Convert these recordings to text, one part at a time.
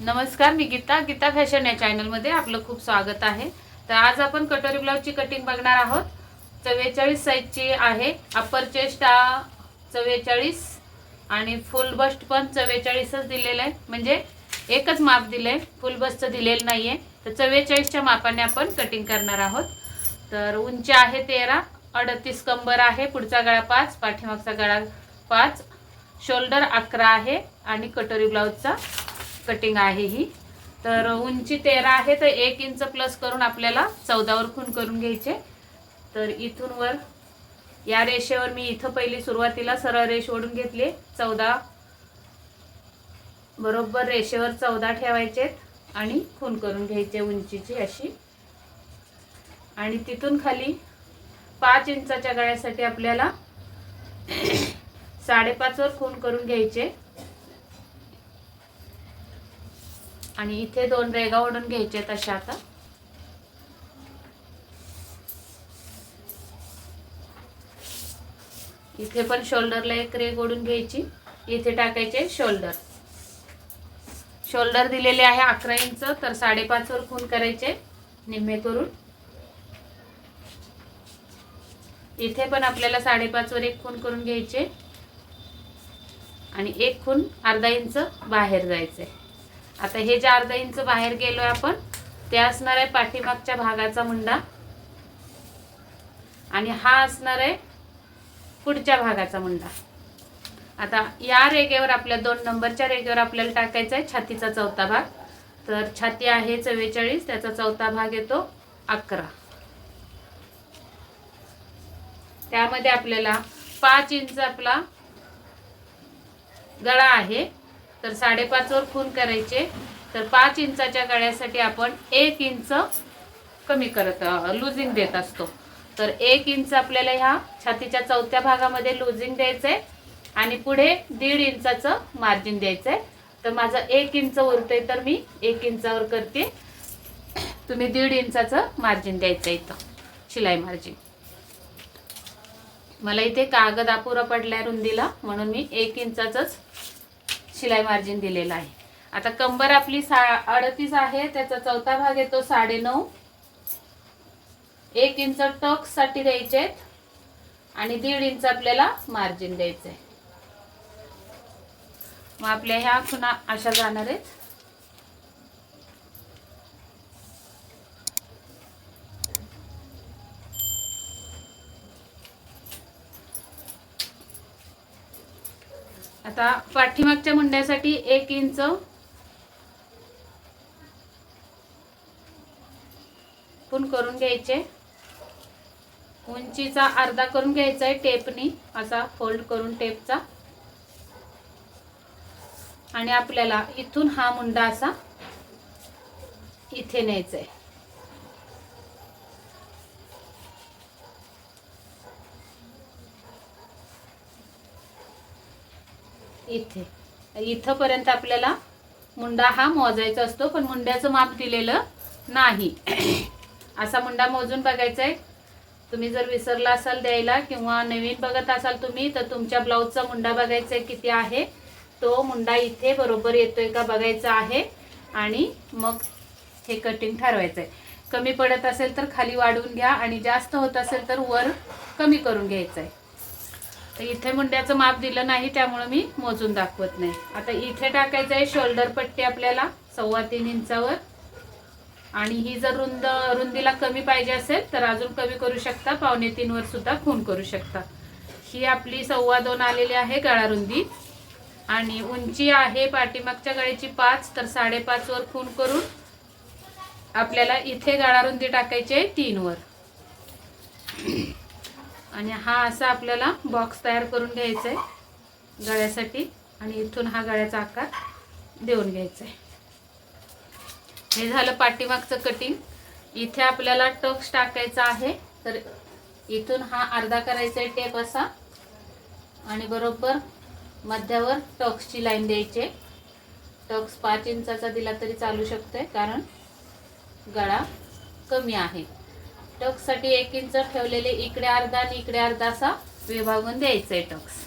नमस्कार मी गीता. गीता फॅशन या चॅनलमध्ये आपलं खूप स्वागत आहे. तर आज आपण कटोरी ब्लाऊजची कटिंग बघणार आहोत. चव्वेचाळीस साईजची आहे. अप्पर चेस्ट चव्वेचाळीस आणि फुल बस्ट पण चव्वेचाळीसच दिलेलं आहे. म्हणजे एकच माप दिलं आहे फुल बस्टचं दिलेलं नाही आहे तर चव्वेचाळीसच्या मापाने आपण कटिंग करणार आहोत. तर उंची आहे तेरा अडतीस कंबर आहे पुढचा गळा पाच पाठीमागचा गळा पाच शोल्डर अकरा आहे आणि कटोरी ब्लाऊजचा कटिंग आहे ही. तर उंची तेरा आहे तर एक इंच प्लस करून आपल्याला चौदावर खून करून घ्यायचे. तर इथून वर या रेषेवर मी इथं पहिली सुरुवातीला सरळ रेष ओढून घेतली. चौदा बरोबर रेषेवर चौदा ठेवायचे आणि खून करून घ्यायचे उंचीची अशी. आणि तिथून खाली पाच इंचाच्या गळ्यासाठी आपल्याला साडेपाचवर खून करून घ्यायचे. आणि इथे दोन रेगा ओढून घ्यायचे तशा आता. इथे पण शोल्डरला एक रेग ओढून घ्यायची. इथे टाकायचे शोल्डर. शोल्डर दिलेले आहे अकरा इंच तर साडेपाच वर खून करायचे निम्मे करून इथे पण आपल्याला साडेपाच वर एक खून करून घ्यायचे. आणि एक खून अर्धा इंच बाहेर जायचे आता हे जे अर्धा इंच बाहेर गेलोय आपण ते असणार आहे पाठीमागच्या भागाचा मुंडा. आणि हा असणार आहे पुढच्या भागाचा मुंडा. आता या रेगेवर आपल्या दोन नंबरच्या रेगेवर आपल्याला टाकायचा आहे छातीचा चौथा भाग. तर छाती आहे चव्वेचाळीस त्याचा चौथा भाग येतो अकरा. त्यामध्ये आपल्याला पाच इंच आपला गळा आहे. तर साडेपाचवर खून करायचे. तर पाच इंचाच्या गळ्यासाठी आपण एक इंच कमी करत लुझिंग देत असतो. तर एक इंच आपल्याला ह्या छातीच्या चौथ्या भागामध्ये लुझिंग आहे आणि पुढे दीड इंचाचं मार्जिन द्यायचं आहे तर माझं एक इंच उरतंय तर मी एक इंचावर करते. तुम्ही दीड इंचाचं मार्जिन द्यायचं इथं शिलाई मार्जिन मला इथे कागद अपुरा पडल्या रुंदीला म्हणून मी एक इंचाचंच शिलाई मार्जिन दिलेलं आहे. आता कंबर आपली सा अडतीस आहे त्याचा चौथा भाग येतो साडे नऊ एक इंच टक्ससाठी साठी आहेत आणि दीड इंच आपल्याला मार्जिन द्यायचंय मग आपल्या ह्या खुणा अशा जाणार आहेत. आता पाठीमागच्या मुंड्यासाठी एक इंच. पण करून घ्यायचे. उंचीचा अर्धा करून घ्यायचा आहे टेपनी असा फोल्ड करून टेपचा. आणि आपल्याला इथून हा मुंडा असा इथे न्यायचा आहे इथे. इथंपर्यंत आपल्याला मुंडा हा मोजायचा असतो पण मुंड्याचं माप दिलेलं नाही. असा मुंडा मोजून बघायचा आहे तुम्ही जर विसरला असाल द्यायला किंवा नवीन बघत असाल तुम्ही तर तुमच्या ब्लाऊजचा मुंडा बघायचा आहे किती आहे. तो मुंडा इथे बरोबर येतोय का बघायचा आहे. आणि मग हे कटिंग ठरवायचं आहे कमी पडत असेल तर खाली वाढवून घ्या आणि जास्त होत असेल तर वर कमी करून घ्यायचं आहे तर इथे मुंड्याचं माप दिलं नाही त्यामुळं मी मोजून दाखवत नाही. आता इथे टाकायचं आहे शोल्डर पट्टी आपल्याला सव्वा तीन इंचावर. आणि ही जर रुंद रुंदीला कमी पाहिजे असेल तर अजून कमी करू शकता पावणे तीनवर सुद्धा खून करू शकता. ही आपली सव्वा दोन आलेली आहे गळा रुंदी. आणि उंची आहे पाठीमागच्या गळ्याची पाच तर साडेपाचवर खून करून आपल्याला इथे गळा रुंदी टाकायची आहे तीनवर आणि हा असा आपल्याला बॉक्स तयार करून घ्यायचा आहे गळ्यासाठी. आणि इथून हा गळ्याचा आकार देऊन घ्यायचा आहे हे झालं पाठीमागचं कटिंग इथे आपल्याला टक्स टाकायचा आहे. तर इथून हा अर्धा करायचा आहे टेप असा. आणि बरोबर मध्यावर टक्सची लाईन द्यायची टक्स पाच इंचाचा दिला तरी चालू शकतोय कारण गळा कमी आहे. टक्ससाठी एक इंच ठेवलेले इकडे अर्धा आणि इकडे अर्धा असा विभागून द्यायचा आहे टक्स.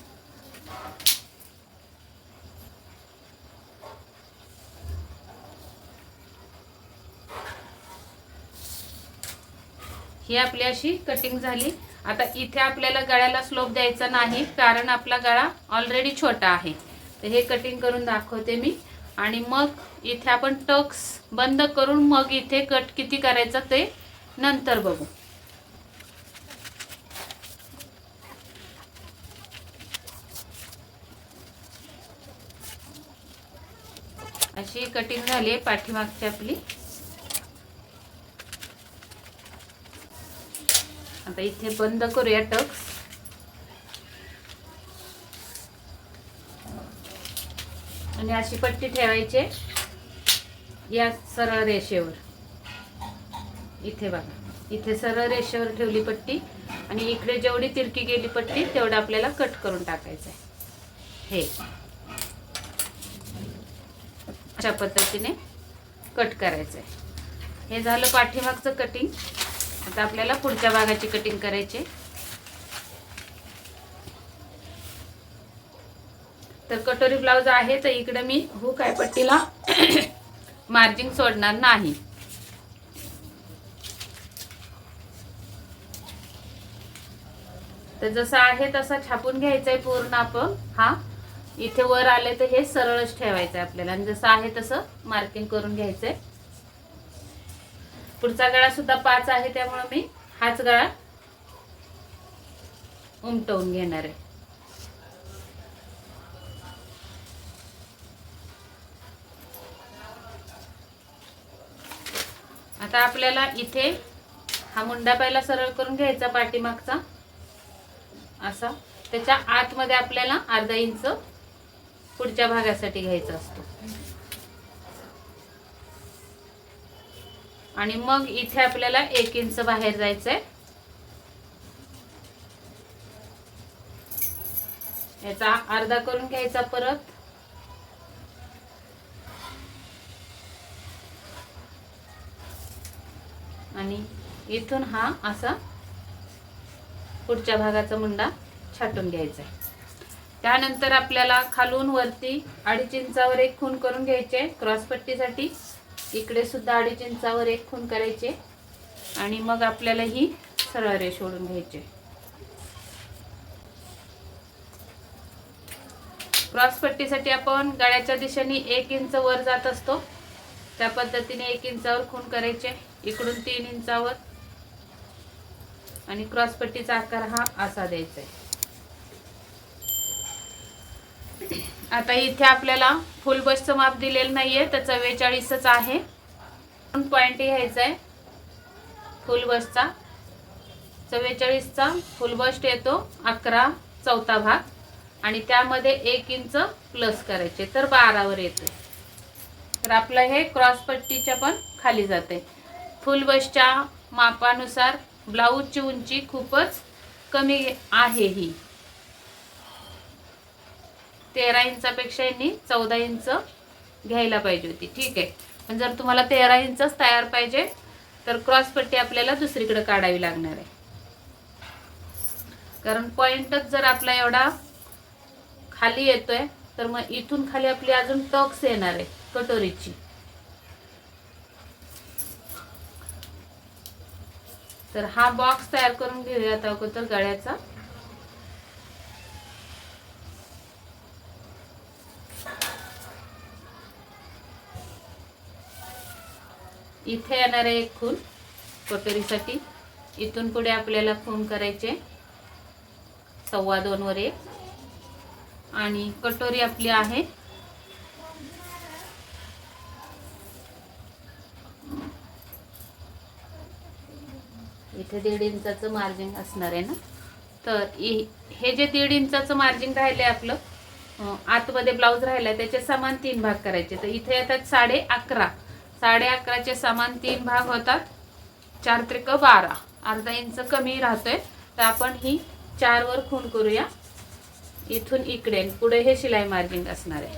ही आपली अशी कटिंग झाली. आता इथे आपल्याला गळ्याला स्लोप द्यायचा नाही कारण आपला गळा ऑलरेडी छोटा आहे. तर हे कटिंग करून दाखवते मी. आणि मग इथे आपण टक्स बंद करून मग इथे कट किती करायचं ते नंतर बघू. अशी कटिंग झाली आहे पाठीमागची आपली. आता इथे बंद करूया टक्स. आणि अशी पट्टी ठेवायची या सरळ रेषेवर. इथे बघा. इथे सरळ रेषेवर ठेवली पट्टी आणि इकडे जेवढी तिरकी गेली पट्टी तेवढं आपल्याला कट करून टाकायचं आहे हे. अशा पद्धतीने कट करायचं आहे हे झालं पाठीमागचं कटिंग आता आपल्याला पुढच्या भागाची कटिंग करायची. आहे. तर कटोरी ब्लाउज आहे तर इकडे मी हुक आहे पट्टीला. मार्जिंग सोडणार नाही. तर जसं आहे तसा छापून घ्यायचा आहे पूर्ण आपण. हा? इथे वर आले तर हे सरळच ठेवायचं आहे आपल्याला. आणि जसं आहे तसं मार्किंग करून घ्यायचंय. पुढचा गळा सुद्धा पाच आहे त्यामुळे मी हाच गळा उमटवून घेणार आहे. आता आपल्याला इथे हा मुंडा पहिला सरळ करून घ्यायचा पाठीमागचा. असा. त्याच्या आतमध्ये आपल्याला अर्धा इंच पुढच्या भागासाठी घ्यायचा असतो. आणि मग इथे आपल्याला एक इंच बाहेर जायचंय. याचा अर्धा करून घ्यायचा परत. आणि इथून हा असा पुढच्या भागाचा मुंडा छाटून घ्यायचा आहे. त्यानंतर आपल्याला खालून वरती अडीच इंचावर एक खून करून घ्यायचे. क्रॉस पट्टीसाठी इकडे सुद्धा अडीच इंचावर एक खून करायचे. आणि मग आपल्याला ही सरळ रेष ओढून घ्यायचे. क्रॉस पट्टीसाठी आपण गळ्याच्या दिशेने एक इंच वर जात असतो. त्या पद्धतीने एक इंचावर खून करायचे. इकडून तीन इंचावर. आणि क्रॉस पट्टीचा आकार हा असा द्यायचा आहे. आता इथे आपल्याला फुल बसचं माप दिलेलं नाहीये तर चव्वेचाळीसच आहे. पॉईंट घ्यायचा आहे. फुल बसचा चव्वेचाळीसचा फुल बस्ट येतो अकरा चौथा भाग. आणि त्यामध्ये एक इंच प्लस करायचे तर बारावर येते. तर आपलं हे क्रॉस पट्टीच्या पण खाली जाते. फुल बसच्या मापानुसार ब्लाऊजची उंची खूपच कमी आहे ही. तेरा इंचापेक्षा यांनी चौदा इंच घ्यायला पाहिजे होती. ठीक आहे. पण जर तुम्हाला तेरा इंचच तयार पाहिजे तर क्रॉस पट्टी आपल्याला दुसरीकडे काढावी लागणार आहे. कारण पॉइंटच जर आपला एवढा खाली येतोय तर मग इथून खाली आपली अजून टॉक्स येणार आहे कटोरीची. तर हा बॉक्स तयार करून घेऊयात अगोदर गळ्याचा. इथे येणार आहे एक खून कटोरीसाठी. इथून पुढे आपल्याला खून करायचे. सव्वा दोन वर एक. आणि कटोरी आपली आहे. इथे दीड इंचाचं मार्जिन असणार आहे ना? तर इ- हे जे दीड इंचाचं मार्जिन आहे आपलं आतमध्ये ब्लाऊज राहिलाय त्याचे समान तीन भाग करायचे. तर इथे येतात साडे अकरा. साडे अकराचे समान तीन भाग होतात. चार त्रिक बारा. अर्धा इंच कमी राहतोय. तर आपण ही चारवर खून करूया. इथून इकडे पुढे हे शिलाई मार्जिन असणार आहे.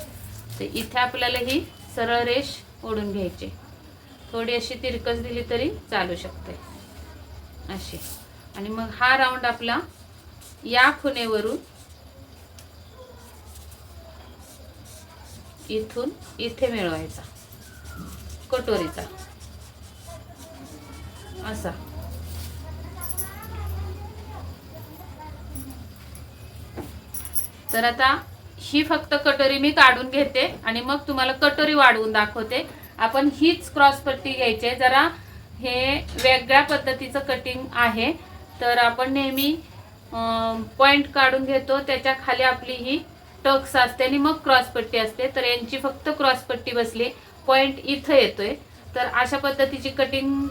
तर इथे आपल्याला ही सरळ रेष ओढून घ्यायची. थोडी अशी तिरकस दिली तरी चालू शकते. असे आणि मग हा राऊंड आपला या खुनेवरून इथून इथे मिळवायचा. कटोरीचा. असा. तर आता ही फक्त कटोरी मी काढून घेते आणि मग तुम्हाला कटोरी वाढवून दाखवते. आपण हीच क्रॉस पट्टी घ्यायची जरा हे वेगळ्या पद्धतीचं कटिंग आहे. तर आपण नेहमी पॉइंट काढून घेतो. त्याच्याखाली आपली ही टक्स असते आणि मग क्रॉसपट्टी असते. तर यांची फक्त क्रॉसपट्टी बसली. पॉइंट इथं येतोय. तर अशा पद्धतीची कटिंग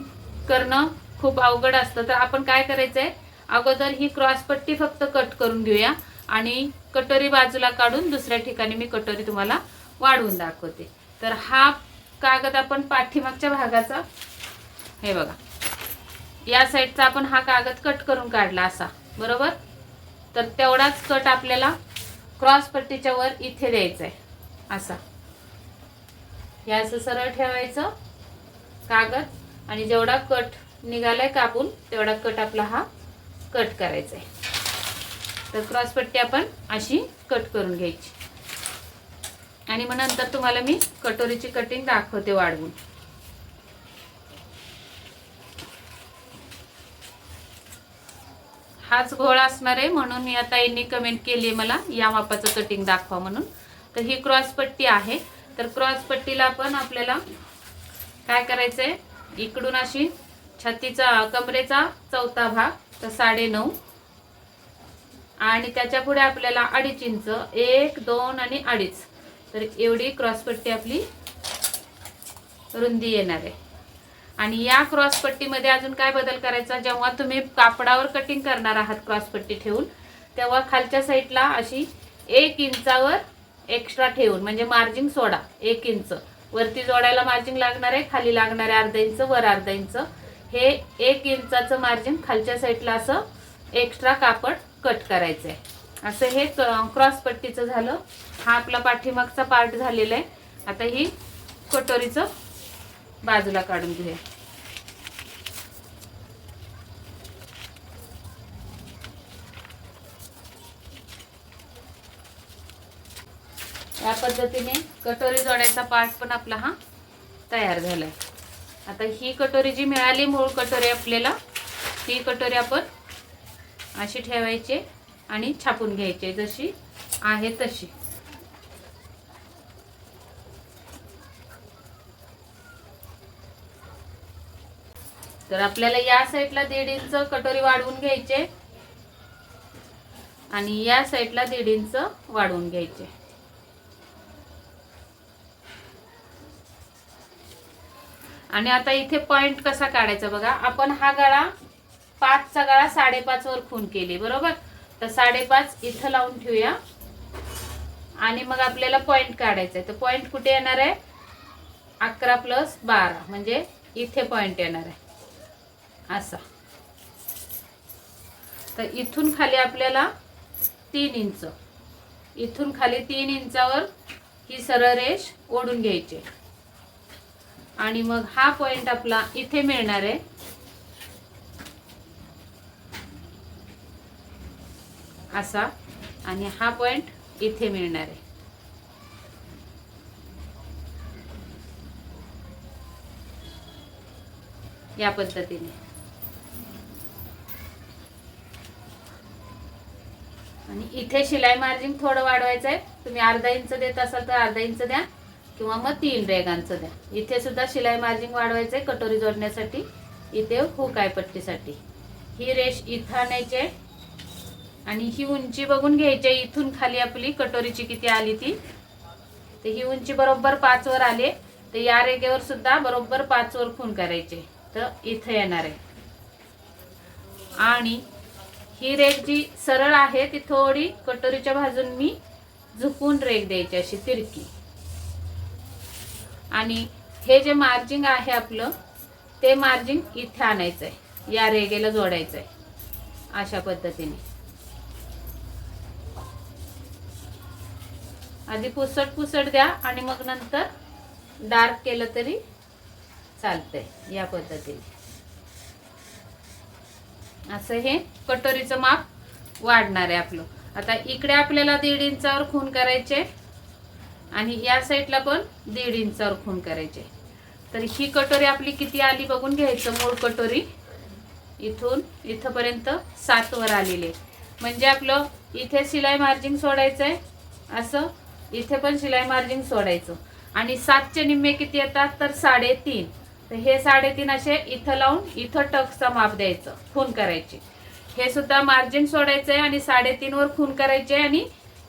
करणं खूप अवघड असतं. तर आपण काय करायचंय? अगोदर ही क्रॉसपट्टी फक्त कट करून घेऊया. आणि कटोरी बाजूला काढून दुसऱ्या ठिकाणी मी कटोरी तुम्हाला वाढवून दाखवते. तर हा कागद आपण पाठीमागच्या भागाचा हे बघा. या साईडचा आपण हा कागद कट करून काढला असा. बरोबर? तर तेवढाच कट आपल्याला क्रॉस पट्टीच्या वर इथे द्यायचा आहे असा. हे असं सरळ ठेवायचं कागद आणि जेवढा कट निघालाय कापून तेवढा कट आपला हा कट करायचा आहे तर क्रॉस पट्टी आपण अशी कट करून घ्यायची. आणि मग नंतर तुम्हाला मी कटोरीची कटिंग दाखवते वाढवून. हाच घोळ असणार आहे म्हणून या ताईंनी कमेंट केली आहे मला या मापाचं कटिंग दाखवा म्हणून. तर ही क्रॉस पट्टी आहे. तर क्रॉसपट्टीला पण आपल्याला काय करायचं आहे इकडून अशी छातीचा कमरेचा चौथा भाग तर साडे नऊ आणि त्याच्या पुढे आपल्याला अडीच इंच एक दोन आणि अडीच. तर एवढी क्रॉस पट्टी आपली रुंदी येणार आहे. आणि या क्रॉसपट्टीमध्ये अजून काय बदल करायचा? जेव्हा तुम्ही कापडावर कटिंग करणार आहात क्रॉसपट्टी ठेवून तेव्हा खालच्या साईडला अशी एक इंचावर एक्स्ट्रा ठेवून म्हणजे मार्जिंग सोडा एक इंच. वरती जोडायला मार्जिंग लागणार आहे खाली लागणार आहे अर्धा इंच वर अर्धा इंच. हे एक इंचाचं मार्जिन खालच्या साईडला असं एक्स्ट्रा कापड कट करायचं आहे असं हे क्रॉसपट्टीचं झालं. हा आपला पाठीमागचा पार्ट झालेला आहे. आता ही कटोरीचं बाजूला काढून घेऊया. या पद्धतीने कटोरी जोडायचा पार्ट पण आपला हा तयार झालाय. आता ही कटोरी जी मिळाली मूळ कटोरी आपल्याला ती कटोरी आपण अशी ठेवायची आणि छापून घ्यायची. जशी आहे तशी. तर आपल्याला या साईडला दीड इंच कटोरी वाढवून घ्यायचे. आणि या साईडला दीड इंच वाढवून घ्यायचे. आणि आता इथे पॉइंट कसा काढायचा बघा. आपण हा गळा पाचचा गळा साडेपाच वर खून केली बरोबर? तर साडेपाच इथं लावून ठेवूया. आणि मग आपल्याला पॉइंट काढायचा आहे. तर पॉइंट कुठे येणार आहे? अकरा प्लस बारा. म्हणजे इथे पॉइंट येणार आहे. असा. तर इथून खाली आपल्याला तीन इंच. इथून खाली तीन इंचावर ही सरळ रेष ओढून घ्यायची. आणि मग हा पॉइंट आपला इथे मिळणार आहे. असा. आणि हा पॉइंट इथे मिळणार आहे. या पद्धतीने. आणि इथे शिलाई मार्जिन थोडं वाढवायचं आहे तुम्ही अर्धा इंच देत असाल तर अर्धा इंच द्या किंवा मग तीन रेगांचं द्या. इथे सुद्धा शिलाई मार्जिन वाढवायचं आहे कटोरी जोडण्यासाठी. इथे हुक आहे पट्टीसाठी. ही रेष इथं आणायची आहे. आणि ही उंची बघून घ्यायची आहे. इथून खाली आपली कटोरीची किती आली ती. तर ही उंची बरोबर पाचवर आले तर या रेगेवर सुद्धा बरोबर पाचवर खून करायचे. तर इथं येणार आहे. आणि ही रेख जी सरळ आहे ती थोडी कटोरीच्या बाजून मी झुकून रेख द्यायची अशी तिरकी. आणि हे जे मार्जिंग आहे आपलं ते मार्जिंग इथे आणायचं आहे या रेगेला जोडायचं आहे अशा पद्धतीने. आधी पुसट पुसट द्या आणि मग नंतर डार्क केलं तरी चालतंय या पद्धतीने. असं हे कटोरीचं माप वाढणार आहे आपलं. आता इकडे आपल्याला दीड इंचावर खून करायचे आणि या साईडला पण दीड इंचावर खून करायचे. तर ही कटोरी आपली किती आली बघून घ्यायचं मूळ कटोरी. इथून इथंपर्यंत सातवर आलेले आलेली आहे. म्हणजे आपलं इथे शिलाई मार्जिन सोडायचं आहे असं इथे पण शिलाई मार्जिन सोडायचं. आणि सातचे निम्मे किती येतात? तर साडेतीन. तर हे साडेतीन असे इथं लावून इथं टक्सचं माप द्यायचं खून करायची. हे सुद्धा मार्जिन सोडायचं आहे आणि साडेतीनवर खून करायचे आणि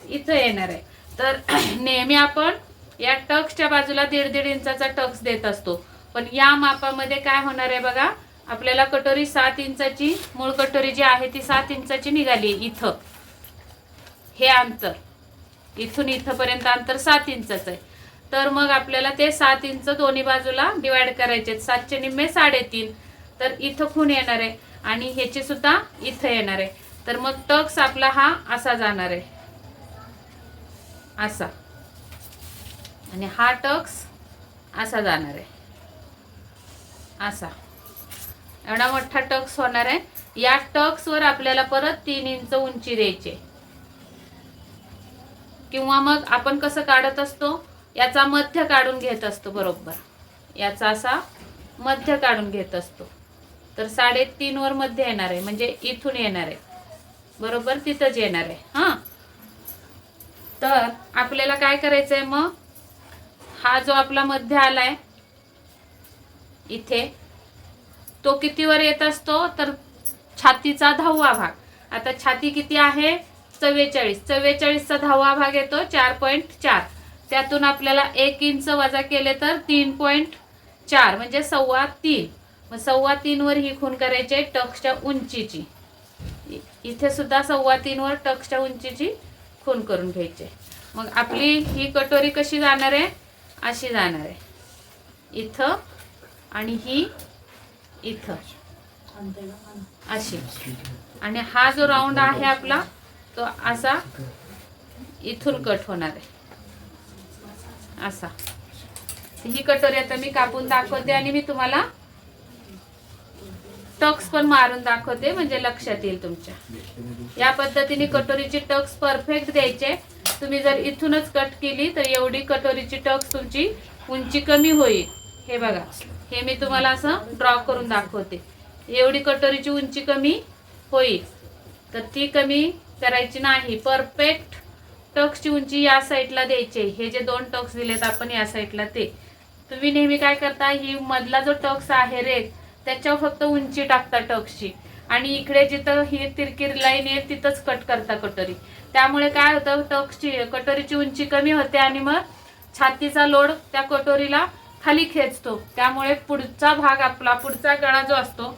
इथं येणार आहे. तर नेहमी आपण या टक्सच्या बाजूला दीड दीड इंचाचा टक्स देत असतो. पण या मापामध्ये काय होणार आहे बघा आपल्याला कटोरी सात इंचाची मूळ कटोरी जी आहे ती सात इंचाची निघाली इथं. हे अंतर. इथून इथंपर्यंत अंतर सात इंचाचं आहे. तर मग आपल्याला ते सात इंच दोन्ही बाजूला डिवाइड करायचे आहेत. सातचे निम्मे साडेतीन. तर इथं खून येणार आहे आणि ह्याचे सुद्धा इथं येणार आहे. तर मग टक्स आपला हा असा जाणार आहे. असा. आणि हा टक्स असा जाणार आहे. असा. एवढा मोठा टक्स होणार आहे. या टक्सवर आपल्याला परत तीन इंच उंची द्यायची किंवा मग आपण कसं काढत असतो? याचा मध्य काढून घेत असतो बरोबर. याचा असा मध्य काढून घेत असतो. तर साडेतीन वर मध्य येणार आहे म्हणजे इथून येणार आहे. बरोबर? तिथंच येणार आहे. हां. तर आपल्याला काय करायचं आहे मग? हा जो आपला मध्य आलाय इथे तो कितीवर येत असतो? तर छातीचा दहावा भाग. आता छाती किती आहे? चव्वेचाळीस. चव्वेचाळीसचा दहावा भाग येतो चार पॉईंट चार. त्यातून आपल्याला एक इंच वजा केले तर तीन पॉईंट चार म्हणजे सव्वा तीन. मग सव्वा तीनवर ही खून करायची आहे टक्सच्या उंचीची. इथे सुद्धा सव्वा तीनवर टक्सच्या उंचीची खून करून घ्यायची आहे. मग आपली ही कटोरी कशी जाणार आहे? अशी जाणार आहे. इथं आणि ही इथं. अशी. आणि हा जो राऊंड आहे आपला तो असा इथून कट होणार आहे. असा. ही कटोरी आता मी कापून दाखवते आणि मी तुम्हाला टक्स पण मारून दाखवते म्हणजे लक्षात येईल तुमच्या. या पद्धतीने कटोरीची टक्स परफेक्ट द्यायचे. तुम्ही जर इथूनच कट केली तर एवढी कटोरीची टक्स तुमची उंची कमी होईल. हे बघा हे मी तुम्हाला असं ड्रॉ करून दाखवते. एवढी कटोरीची उंची कमी होईल. तर ती कमी करायची नाही. परफेक्ट टक्सची उंची या साईडला द्यायची. हे जे दोन टक्स दिलेत आपण या साईडला ते. तुम्ही नेहमी काय करता ही मधला जो टक्स आहे रेग त्याच्यावर फक्त उंची टाकता टक्सची आणि इकडे जिथं ही तिरकीर लाईन आहे तिथंच कट करता कटोरी. त्यामुळे काय होतं टक्सची कटोरीची उंची कमी होते आणि मग छातीचा लोड त्या कटोरीला खाली खेचतो. त्यामुळे पुढचा भाग आपला पुढचा गळा जो असतो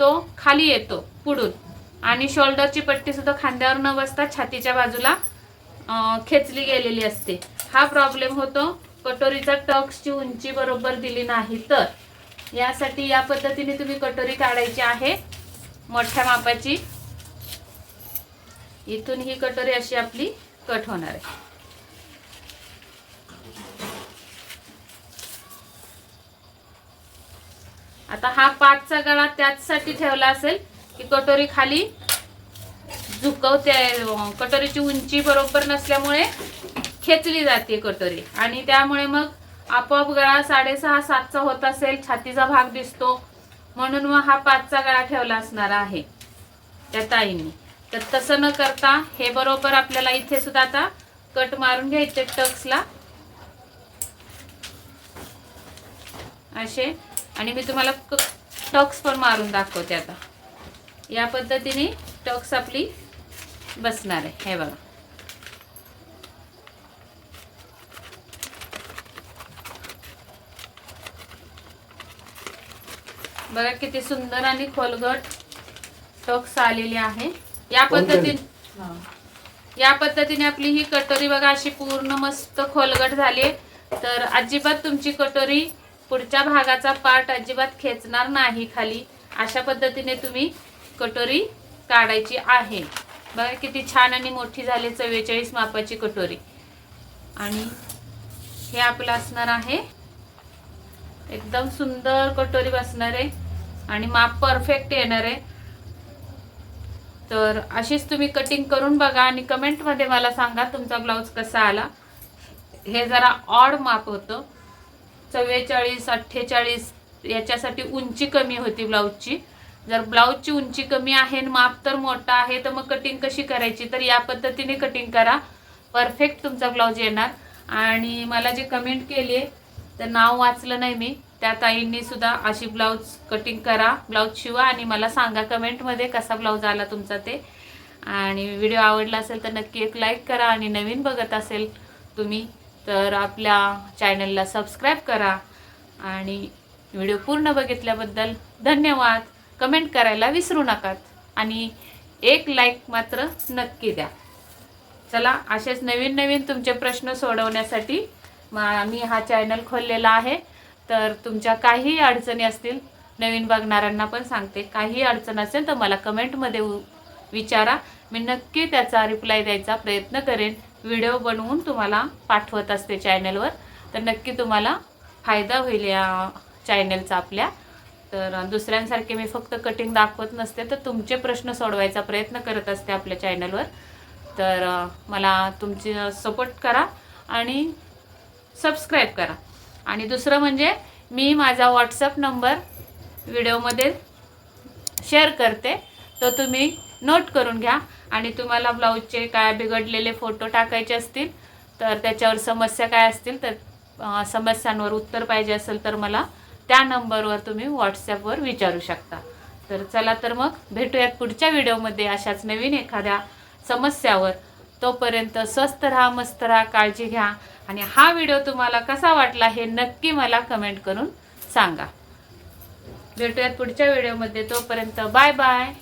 तो खाली येतो पुढून. आणि शोल्डरची पट्टी सुद्धा खांद्यावर न बसता छातीच्या बाजूला खेचली गेलेली असते. हा प्रॉब्लेम होतो. कटोरीचा टक्सची उंची बरोबर दिली नाही तर. यासाठी या पद्धतीने तुम्ही कटोरी काढायची आहे. मोठ्या मापाची. इथून ही कटोरी अशी आपली कट होणार आहे. आता हा पाचचा गळा त्याचसाठी ठेवला असेल की कटोरी खाली झुकवते कटोरीची उंची बरोबर नसल्यामुळे खेचली जाते कटोरी. आणि त्यामुळे मग आपोआप गळा साडेसहा सातचा होत असेल छातीचा भाग दिसतो. म्हणून मग हा पाचचा गळा ठेवला असणार आहे. त्या ताईंनी. तर तसं न करता हे बरोबर आपल्याला इथे सुद्धा आता कट मारून घ्यायचे टक्सला. असे. आणि मी तुम्हाला टक्स पण मारून दाखवते आता. या पद्धतीने टक्स आपली बसणार आहे. हे बघा. बघा किती सुंदर आणि खोलगट टक्स आलेली आहे. या पद्धतीने या पद्धतीने आपली ही कटोरी बघा अशी पूर्ण मस्त खोलगट झाली तर अजिबात तुमची कटोरी पुढच्या भागाचा पार्ट अजिबात खेचणार नाही खाली. अशा पद्धतीने तुम्ही कटोरी काढायची आहे. बघा किती छान आणि मोठी झाली चव्वेचाळीस मापाची कटोरी. आणि हे आपलं असणार आहे. एकदम सुंदर कटोरी बसणार आहे. आणि माप परफेक्ट येणार आहे. तर अशीच तुम्ही कटिंग करून बघा आणि कमेंटमध्ये मला सांगा तुमचा ब्लाऊज कसा आला. हे जरा ऑड माप होतं. चव्वेचाळीस अठ्ठेचाळीस याच्यासाठी उंची कमी होती ब्लाऊजची जर ब्लाऊजची उंची कमी आहे माप तर मोठा आहे तर मग कटिंग कशी करायची? तर या पद्धतीने कटिंग करा. परफेक्ट तुमचा ब्लाऊज येणार. आणि मला जे कमेंट केली आहे तर नाव वाचलं नाही मी. त्या ताईंनी सुद्धा अशी ब्लाऊज कटिंग करा ब्लाऊज शिवा आणि मला सांगा कमेंटमध्ये कसा ब्लाऊज आला तुमचा ते. आणि व्हिडिओ आवडला असेल तर नक्की एक लाईक करा आणि नवीन बघत असेल तुम्ही तर आपल्या चॅनलला सबस्क्राईब करा. आणि व्हिडिओ पूर्ण बघितल्याबद्दल धन्यवाद. कमेंट करायला विसरू नका आणि एक लाईक मात्र नक्की द्या. चला असेच नवीन नवीन तुमचे प्रश्न सोडवण्यासाठी मा- मी हा चॅनल खोललेला आहे. तर तुमच्या काही अडचणी असतील नवीन बघणाऱ्यांना पण सांगते. काही अडचण असेल तर मला कमेंटमध्ये उ- विचारा. मी नक्की त्याचा रिप्लाय द्यायचा प्रयत्न करेन. व्हिडिओ बनवून तुम्हाला पाठवत असते चॅनलवर तर नक्की तुम्हाला फायदा होईल या चॅनलचा आपल्या तर दुसऱ्यांसारखे मी फक्त कटिंग दाखवत नसते तर तुमचे प्रश्न सोडवायचा प्रयत्न करत असते आपल्या चॅनलवर तर मला तुमची सपोर्ट करा आणि सबस्क्राईब करा. आणि दुसरं म्हणजे मी माझा व्हॉट्सअप नंबर व्हिडिओमध्ये शेअर करते. तो तुम्ही नोट करून घ्या. आणि तुम्हाला ब्लाऊजचे काय बिघडलेले फोटो टाकायचे असतील तर त्याच्यावर समस्या काय असतील तर समस्यांवर उत्तर पाहिजे असेल तर मला त्या नंबरवर तुम्ही व्हॉट्सॲपवर विचारू शकता. तर चला तर मग भेटूयात पुढच्या व्हिडिओमध्ये अशाच नवीन एखाद्या समस्यावर. तोपर्यंत स्वस्त राहा मस्त राहा काळजी घ्या. आणि हा व्हिडिओ तुम्हाला कसा वाटला हे नक्की मला कमेंट करून सांगा. भेटूयात पुढच्या व्हिडिओमध्ये. तोपर्यंत बाय बाय.